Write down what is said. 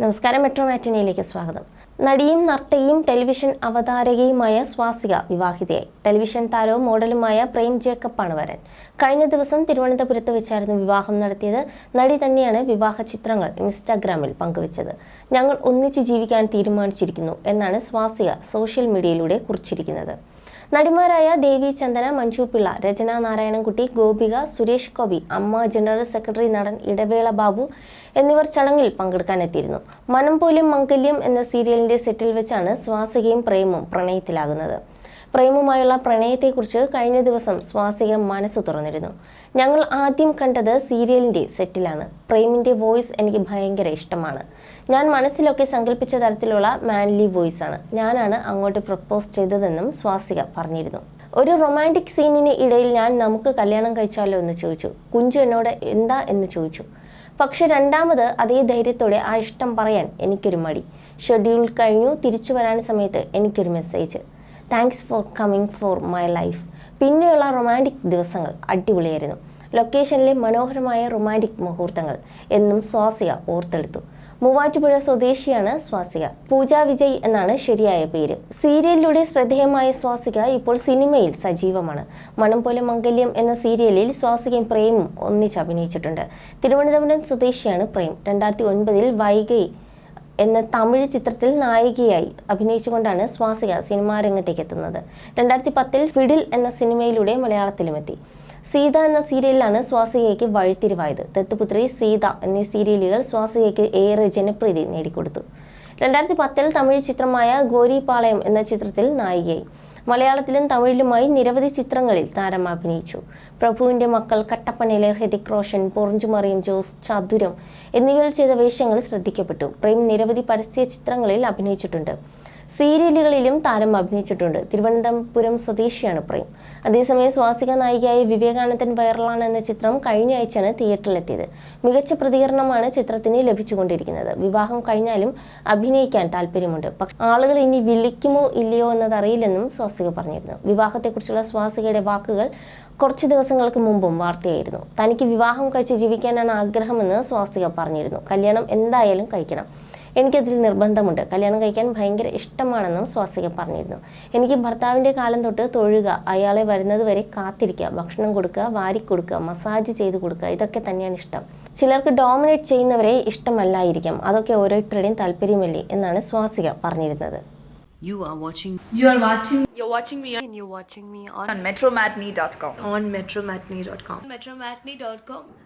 നമസ്കാരം മെട്രോ മാറ്റിനിയിലേക്ക് സ്വാഗതം. നടിയും നർത്തകിയും ടെലിവിഷൻ അവതാരകയുമായ സ്വാസിക വിവാഹിതയായി. ടെലിവിഷൻ താരവും മോഡലുമായ പ്രേം ജേക്കബാണ് വരൻ. കഴിഞ്ഞ ദിവസം തിരുവനന്തപുരത്ത് വെച്ചായിരുന്നു വിവാഹം നടത്തിയത്. നടി തന്നെയാണ് വിവാഹ ചിത്രങ്ങൾ ഇൻസ്റ്റാഗ്രാമിൽ പങ്കുവച്ചത്. ഞങ്ങൾ ഒന്നിച്ച് ജീവിക്കാൻ തീരുമാനിച്ചിരിക്കുന്നു എന്നാണ് സ്വാസിക സോഷ്യൽ മീഡിയയിലൂടെ കുറിച്ചിരിക്കുന്നത്. നടിമാരായ ദേവി ചന്ദന മഞ്ജു പിള്ള രചന നാരായണൻകുട്ടി ഗോപിക സുരേഷ് ഗോപി അമ്മ ജനറൽ സെക്രട്ടറി നടൻ ഇടവേള ബാബു എന്നിവർ ചടങ്ങിൽ പങ്കെടുക്കാനെത്തിയിരുന്നു മനം പോലും മംഗല്യം എന്ന സീരിയലിന്റെ സെറ്റിൽ വെച്ചാണ് സ്വാസികയും പ്രേമും പ്രണയത്തിലാകുന്നത്. പ്രേമുമായുള്ള പ്രണയത്തെക്കുറിച്ച് കഴിഞ്ഞ ദിവസം സ്വാസിക മനസ്സ് തുറന്നിരുന്നു. ഞങ്ങൾ ആദ്യം കണ്ടത് സീരിയലിന്റെ സെറ്റിലാണ്. പ്രേമിന്റെ വോയിസ് എനിക്ക് ഭയങ്കര ഇഷ്ടമാണ്. ഞാൻ മനസ്സിലൊക്കെ സങ്കല്പിച്ച തരത്തിലുള്ള മാൻലി വോയിസ് ആണ് ഞാനാണ് അങ്ങോട്ട് പ്രപ്പോസ് ചെയ്തതെന്നും സ്വാസിക പറഞ്ഞിരുന്നു. ഒരു റൊമാന്റിക് സീനിന് ഇടയിൽ ഞാൻ നമുക്ക് കല്യാണം കഴിച്ചാലോ എന്ന് ചോദിച്ചു. കുഞ്ചു എന്നോട് എന്താ എന്ന് ചോദിച്ചു. പക്ഷെ രണ്ടാമത് അതേ ധൈര്യത്തോടെ ആ ഇഷ്ടം പറയാൻ എനിക്കൊരു മടി. ഷെഡ്യൂൾ കഴിഞ്ഞു തിരിച്ചു വരാൻ സമയത്ത് എനിക്കൊരു message. Thanks for coming for my life പിന്നെയുള്ള റൊമാന്റിക് ദിവസങ്ങൾ അടിപൊളിയായിരുന്നു. ലൊക്കേഷനിലെ മനോഹരമായ റൊമാന്റിക് മുഹൂർത്തങ്ങൾ എന്നും സ്വാസിക ഓർത്തെടുത്തു. മൂവാറ്റുപുഴ സ്വദേശിയാണ് സ്വാസിക. പൂജ വിജയ് എന്നാണ് ശരിയായ പേര്. സീരിയലിലൂടെ ശ്രദ്ധേയമായ സ്വാസിക ഇപ്പോൾ സിനിമയിൽ സജീവമാണ്. മണം പോലെ മംഗല്യം എന്ന സീരിയലിൽ സ്വാസികയും പ്രേമും ഒന്നിച്ച് അഭിനയിച്ചിട്ടുണ്ട്. തിരുവനന്തപുരം സ്വദേശിയാണ് പ്രേം. രണ്ടായിരത്തി ഒൻപതിൽ വൈകൈ എന്ന തമിഴ് ചിത്രത്തിൽ നായികയായി അഭിനയിച്ചുകൊണ്ടാണ് സ്വാസിക സിനിമാ രംഗത്തേക്ക് എത്തുന്നത്. രണ്ടായിരത്തി പത്തിൽ ഫിഡിൽ എന്ന സിനിമയിലൂടെ മലയാളത്തിലുമെത്തി. സീത എന്ന സീരിയലിലാണ് സ്വാസികയ്ക്ക് വഴിത്തിരിവായത്. ദത്തുപുത്രി സീത എന്നീ സീരിയലുകൾ സ്വാസികയ്ക്ക് ഏറെ ജനപ്രീതി നേടിക്കൊടുത്തു. രണ്ടായിരത്തി പത്തിൽ തമിഴ് ചിത്രമായ ഗോരിപാളയം എന്ന ചിത്രത്തിൽ നായികയായി. മലയാളത്തിലും തമിഴിലുമായി നിരവധി ചിത്രങ്ങളിൽ താരം അഭിനയിച്ചു. പ്രഭുവിന്റെ മക്കൾ കട്ടപ്പനയിലെ ഹൃതിക് റോഷൻ പൊറഞ്ചുമറിയും ജോസ് ചതുരം എന്നിവയിൽ ചെയ്ത വേഷങ്ങൾ ശ്രദ്ധിക്കപ്പെട്ടു. പ്രേം നിരവധി പരസ്യ ചിത്രങ്ങളിൽ അഭിനയിച്ചിട്ടുണ്ട്. സീരിയലുകളിലും താരം അഭിനയിച്ചിട്ടുണ്ട്. തിരുവനന്തപുരം സ്വദേശിയാണ് പ്രേം. അതേസമയം സ്വാസിക നായികയായ വിവേകാനന്ദൻ വൈറലാണ് എന്ന ചിത്രം കഴിഞ്ഞ ആഴ്ചയാണ് തിയേറ്ററിലെത്തിയത്. മികച്ച പ്രതികരണമാണ് ചിത്രത്തിന് ലഭിച്ചുകൊണ്ടിരിക്കുന്നത്. വിവാഹം കഴിഞ്ഞാലും അഭിനയിക്കാൻ താല്പര്യമുണ്ട്. പക്ഷെ ആളുകൾ ഇനി വിളിക്കുമോ ഇല്ലയോ എന്നതറിയില്ലെന്നും സ്വാസിക പറഞ്ഞിരുന്നു. വിവാഹത്തെക്കുറിച്ചുള്ള സ്വാസികയുടെ വാക്കുകൾ കുറച്ച് ദിവസങ്ങൾക്ക് മുമ്പും വാർത്തയായിരുന്നു. തനിക്ക് വിവാഹം കഴിച്ച് ജീവിക്കാനാണ് ആഗ്രഹമെന്ന് സ്വാസിക പറഞ്ഞിരുന്നു. കല്യാണം എന്തായാലും കഴിക്കണം. എനിക്കതിൽ നിർബന്ധമുണ്ട് കല്യാണം കഴിക്കാൻ ഭയങ്കര ഇഷ്ടമാണെന്നും സ്വാസിക പറഞ്ഞിരുന്നു എനിക്ക് ഭർത്താവിന്റെ കാലം തൊട്ട് തൊഴുക അയാളെ വരുന്നത് വരെ കാത്തിരിക്കുക ഭക്ഷണം കൊടുക്കുക വാരി കൊടുക്കുക മസാജ് ചെയ്ത് കൊടുക്കുക ഇതൊക്കെ തന്നെയാണ് ഇഷ്ടം ചിലർക്ക് ഡോമിനേറ്റ് ചെയ്യുന്നവരെ ഇഷ്ടമല്ലായിരിക്കാം അതൊക്കെ ഓരോരുത്തരുടെയും താല്പര്യമല്ലേ എന്നാണ് സ്വാസിക പറഞ്ഞിരുന്നത് You are watching You are watching You're watching me and you're watching me on, on metromatney.com. on metromatney.com. metromatney.com.